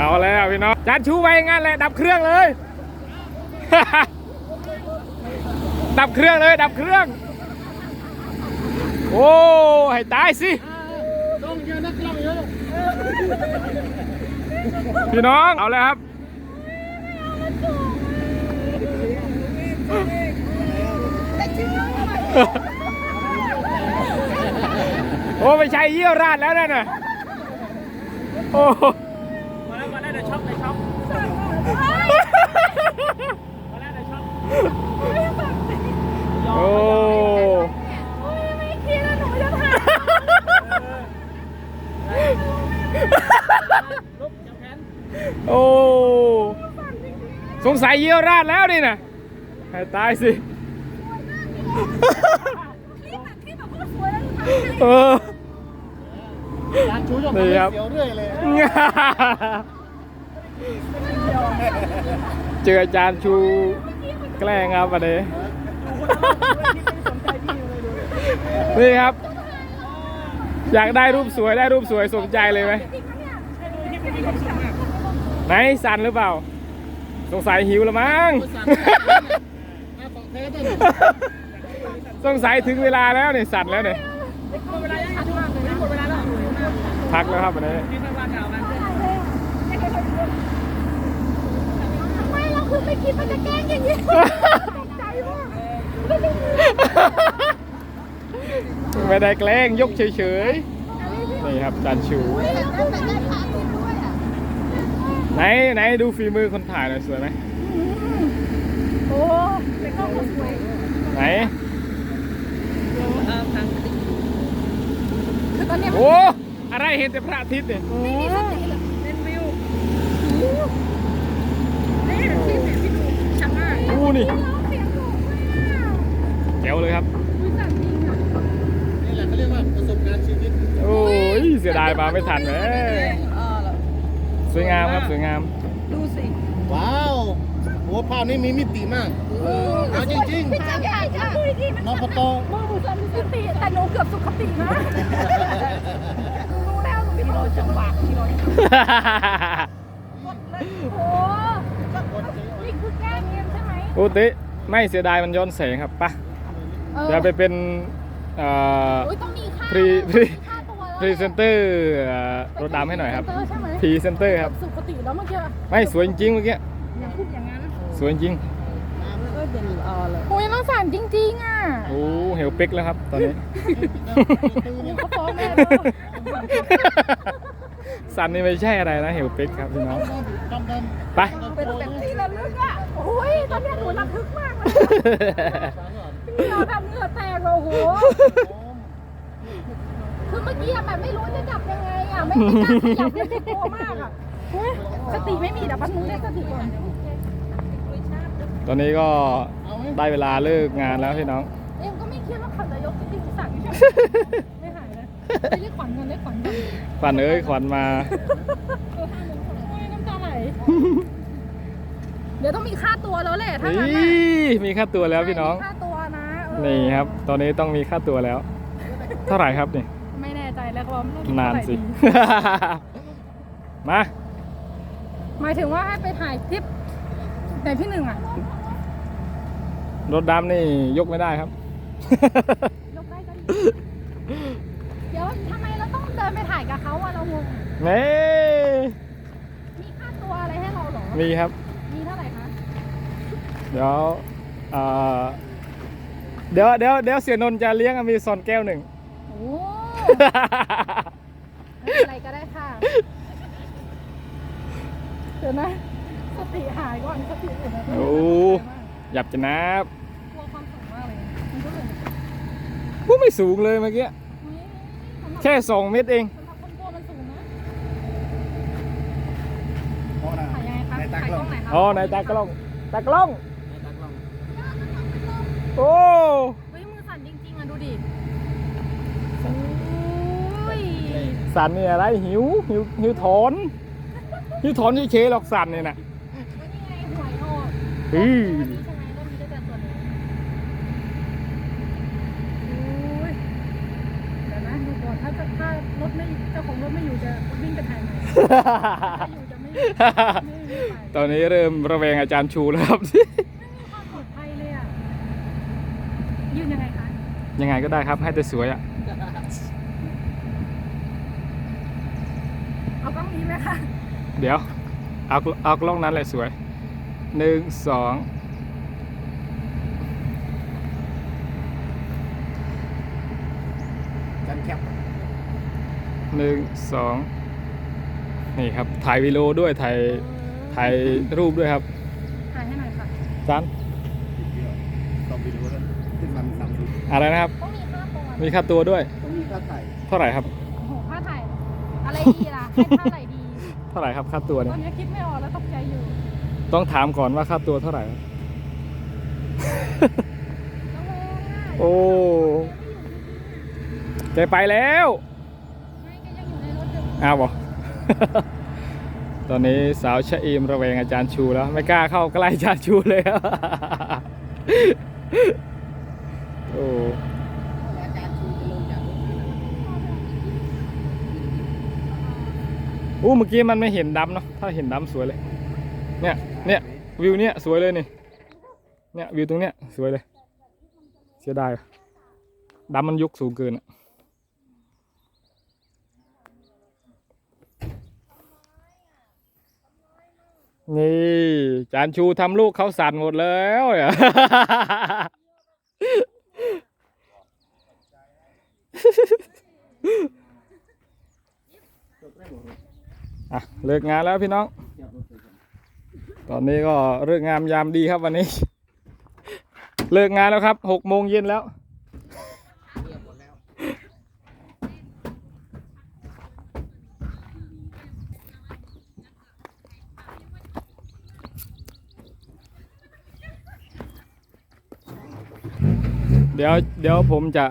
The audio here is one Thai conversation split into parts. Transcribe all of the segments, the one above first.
เอาแล้วพี่น้องจานชูไว้งั้นแหละดับเครื่องเลย ดับเครื่องเลยดับเครื่อง โอ้ให้ตายสิพี่น้องเอาเลยครับโอ้ไม่ใช่เยี่ยวราดแล้วนั่นน่ะโอ้ มาแล้วมาแล้วเดี๋ยวช็อกเดี๋ยวช็อกมาแล้วเดี๋ยวช็อก โอ้ไม่คิดว่าหนูจะถ่ายลุกจับแขนโอ้สงสัยเยี่ยวราดแล้วนี่นะให้ตายสิที่แบบว่าสวยแล้วเออร้านชูยกนี่ครับเสียวเรื่อยเลยเจออาจารย์ชู แกล้งครับวันนี้นี่ครับ อยากได้รูปสวยได้รูปสวยสมใจเลยไหมไหนสั่นหรือเปล่า สงสัยหิวแล้วมั้งของแท้ต้นสงสัยถึงเวลาแล้วเนี่ยสั่นแล้วเนี่ยหมดเวลายังชัดมากเลยหมดเวลาแล้วพักแล้วครับวันนี้ นี่ทางบ้านเก่ากัน ไม่เรา คือไม่คิดว่าจะแกล้งอย่างนี้ตกใจมากไม่ได้แกล้งยกเฉยๆ นี่ครับอาจารย์ชูแล้วก็แบบได้พาขึ้นด้วยอะไหนไหนดูฝีมือคนถ่ายหน่อยสวยไหมโอ้แต่ก็สวย ไหนคือตอนเนี้ยโอ้ อะไรเห็นแต่พระอาทิตย์เนี่ยไม่มีสติเลยเล่นวิวนี่ที่ไหนที่ ดูชัดมากอู้นี่เสียงสูงมากแจ๋วเลยครับวิสันจริงอะนี่แหละเขาเรียกว่าประสบการณ์ชีวิตโอ้ยเสียดายมาไม่ทันแหมสวยงามครับสวยงาม ดูสิ ว้าวโอ้ภาพนี้มีมิติมากเอาจริงพี่จ๋าใหญ่จ้ะดูดีๆๆนนะปตมือมือสันมีสติ แต่หนูเกือบสุขตินะรู้แล้วหนูมีรอยจังหวะมีรอยโอ้นี่คือแก้เกมใช่ไหม โอ้ติไม่เสียดายมันย้อนแสงครับปะเดี๋ยวไปเป็นเอ่อโอ้ยต้องมีค่าพรีพรีค่าตัวพรีเซนเตอร์เอ่อรถดำให้หน่อยครับใช่ไหมพรีเซนเตอร์ครับ สุขติแล้วเมื่อกี้ไม่สวยจริงๆเมื่อกี้อย่าพูดอย่างนั้นสวยจริงโอ้ยน้องสารจริงๆอะโอ้เหวปิกแล้วครับตอนนี้ เขาฟ้องแม่ด้วย สันนี่ไม่ใช่อะไรนะเหวปิกครับพี่น้องไปเป็นแบบที่ระลึกอะโอ้ยตอนนี้หนูระทึกมากเลยนี่เราทำเหงื่อแตกเลยโอ้โหคือเมื่อกี้แบบไม่รู้จะจับยังไงอะไม่ไม่กล้าขยับเลยกลัวมากอะเฮ้ยสติไม่มีเดี๋ยวป๊บนึงเรียกสติก่อนตอนนี้ก็ได้เวลาเลิกงานแล้วพี่น้องเอ็มก็ไม่คิดว่าเขาจะยกจริงๆสั่งใช่ไหม ไม่หายนะไม่ได้ขวัญเงินได้ขวัญเงินขวัญเอ้ยขวัญมาโอ้ยน้ำตาไหล เดี๋ยวต้องมีค่าตัวแล้วแหละถ้างั้นนี่น่ะมีค่าตัวแล้วพี่น้อง มีค่าตัวนะเออนี่ครับ ตอนนี้ต้องมีค่าตัวแล้ว เท่าไหร่ครับนี่ ไม่แน่ใจแล้วก็ว่าไม่รู้นานสิ เท่ไหร่ดี มา หมายถึงว่าให้ไปถ่ายคลิปไหนพี่หนึ่งอะรถดำนี่ยกไม่ได้ครับ ยกได้ก็ดีเดี๋ยวทำไมเราต้องเดิน ไปถ่ายกับเขาอะเรางงนี่มีค่าตัวอะไรให้เราเหรอ มีครับ มีเท่าไหร่คะเดี๋ยวเอ่อเดี๋ยวเดี๋ยวเดี๋ยวเสียนนท์จะเลี้ยงอเมีซอนแก้วหนึ่ง โอ้ ไม่เป็นไรก็ได้ค่ะ เดี๋ยวนะ สติหายก่อนสติเดี๋ยวนะโอ้ หยับจะนับกลัวความสูงมากเลย มันก็เลยพูดไม่สูงเลยเมื่อกี้เฮ้ยสำหรับ แค่สองเมตรเองสำหรับคนกลัวมันสูงนะโอ้นะถ่ายยังไงคะในตาถ่ายกกล้ล้อองงไหนคะอ๋อในตากล้องตากล้องในตากล้อง โอ้เฮ้ยมือสั่นจริงๆอะดูดิโอ้ยสันนี่อะไรหิวหิวหิวถอนหิวถอนเฉยๆหรอกสันเนี่ยนะว่านี่ไงหวยออก อือ วันนี้ใช่ไหมรอบนี้ก็จะตัวนี้โอ้ยเดี๋ยวนะดูก่อนถ้าจะถ้า รถไม่เจ้าของรถไม่อยู่จะวิ่งไปถ่ายไหนถ้าอยู่จะไม่ตอนนี้เริ่มระแวงอาจารย์ชูแล้วครับ ไม่มีความปลอดภัยเลยอะยืนยังไงคะยังไงก็ได้ครับให้แต่สวยอะ เอากล้องนี้ไหมคะเดี๋ยว เอาเอากล้องนั้นแหละสวยหนึ่งสองกันแคป หนึ่งสองนี่ครับ ถ่ายวิดีโอด้วย ถ่าย ถ่ายรูปด้วยครับ ถ่ายให้หน่อยค่ะจานต้องไปดูแล้วขึ้นมันนำดูอะไรนะครับ ต้องมีค่าตัวมีค่าตัวด้วย ต้องมีค่าถ่ายเท่าไหร่ครับ โอ้โหค่าถ่ายอะไรดีล่ะให้เท่าไหร่ดี เท่าไหร่ครับค่าตัวตเนี่อยนนี้คิดไม่ออกแล้วตกใจอยู่ต้องถามก่อนว่าค่าตัวเท่าไหร่ครับระแวงอะโอ้ แกไปแล้วไม่ก็ยังอยู่ ในรถอยู่อ้าวบอตอนนี้สาวชะอีมระแวงอาจารย์ชูแล้ว ไม่กล้าเข้าใกล้อาจารย์ชูเลยโอ้อู้เมื่อกี้มันไม่เห็นดำเนาะถ้าเห็นดำสวยเลย เนี่ยเนี่ยวิวเนี่ยสวยเลยนี่เนี่ยวิวตรงเนี้ยสวยเลย เสียดายดำมันยกสูงเกินอะ นี่จานชูทำลูกเขาสั่นหมดแล้วเนี่ยอะเลิกงานแล้วพี่น้อง ตอนนี้ก็เลิกงามยามดีครับวันนี้ เลิกงานแล้วครับหกโมงเย็นแล้ว ดี๋ยวเดี๋ยวผมจะ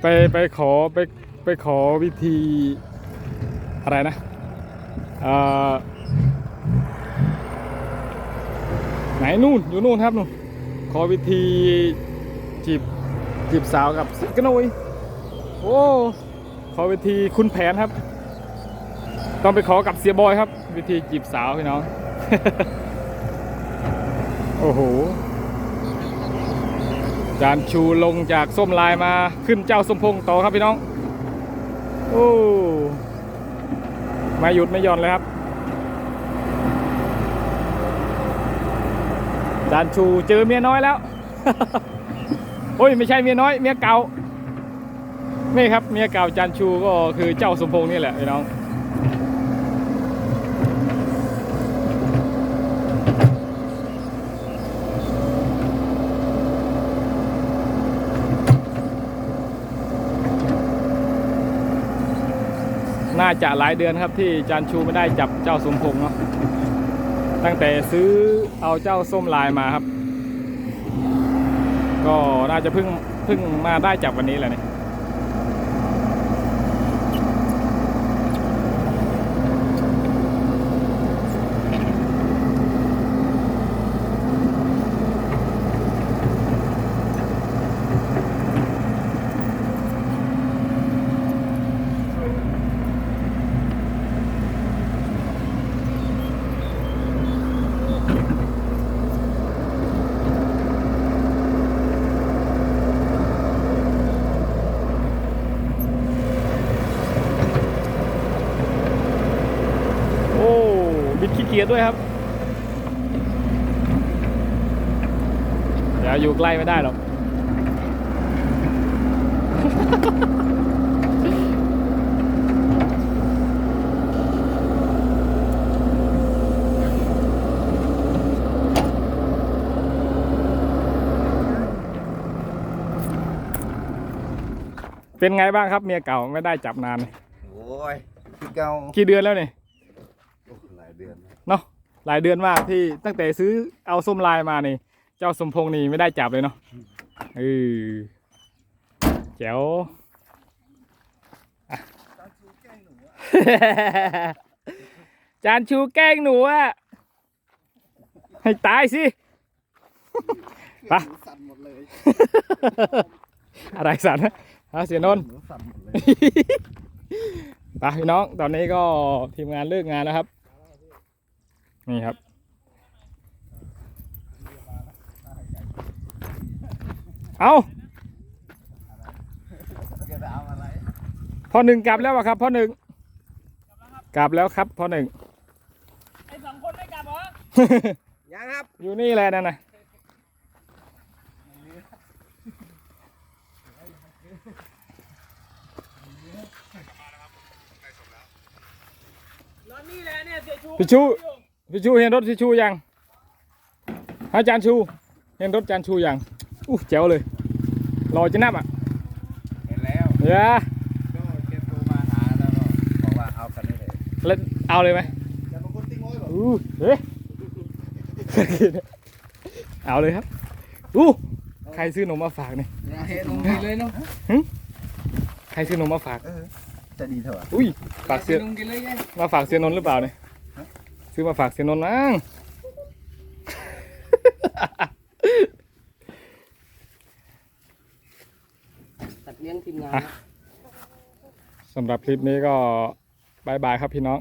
ไปไปขอไปไปขอวิธีอะไรนะไหนนู่นอยู่นู่นครับนู่นขอวิธีจีบจีบสาวกับกระโนยโอ้ขอวิธีคุณแผนครับ ต้องไปขอกับเสียบอยครับ วิธีจีบสาวพี่น้อง โอ้โห จานชูลงจากส้มลายมาขึ้นเจ้าสมพงษ์ต่อครับพี่น้อง โอ้ไม่หยุดไม่หย่อนเลยครับจานชูเจอเมียน้อยแล้ว โอ้ยไม่ใช่เมียน้อย เมียเก่า นี่ครับเมียเก่าจานชูก็คือเจ้าสมพงษ์นี่แหละพี่น้อง จะหลายเดือนครับที่จานชูไม่ได้จับเจ้าสมพงษ์เนาะตั้งแต่ซื้อเอาเจ้าส้มลายมาครับ ก็น่าจะเพิ่งเพิ่งมาได้จับวันนี้แหละเนี่ยโอ้ บิดขี้เกียจด้วยครับอย่าอยู่ใกล้ไม่ได้หรอกเป็นไงบ้างครับเมียเก่าไม่ได้จับนานโอ้ยพี่เก่ากี่เดือนแล้วเนี่ยโอ้หลายเดือนนะเนาะหลายเดือนมากที่ตั้งแต่ซื้อเอาส้มลายมานี่ เจ้าสมพงษ์นี่ไม่ได้จับเลยเนาะเออแจ๋วอะจานชูแกล้งหนูอะให้ตายสิไปหนูสั่นหมดเลย อะไรสันนะฮะเสียนนท์หนูสั่นหมดเลยไปพี่น้องตอนนี้ก็ทีมงานเลิกงานแล้วครับ นี่ครับ เอาพ่อหนึ่งกลับแล้วอะครับพ่อหนึ่งกลับแล้วครับพ่อหนึ่งไอ้สองคนไม่กลับเหรอยังครับ อยู่นี่แหละนั่นนะรถนี่แหละเนี่ยเสียชูพี่ชู พี่ชูเห็นรถพี่ชูยังฮะจานชูเห็นรถจานชูยังอู้แจ๋วเลยรอจะนับอะเห็นแล้วเดี๋ยวก็เก็บตัวมาหาแล้วก็บอกว่าเอากันได้เลยแล้วเอาเลยไหมแต่บางคนติ้งไว้แบบอู้เฮ้ยเอาเลยครับอู้ใครซื้อนมมาฝากเนี่ยเห็นลงกินเลยเนาะใครซื้อนมมาฝากจะดีเถอะอุ้ยฝากเสียลงกินเลยไงมาฝากเสียนนท์หรือเปล่าเนี่ย ซื้อมาฝากเสียนนท์มั้งตัดเลี้ยงทีมงานอะสำหรับคลิปนี้ก็บายบายครับพี่น้อง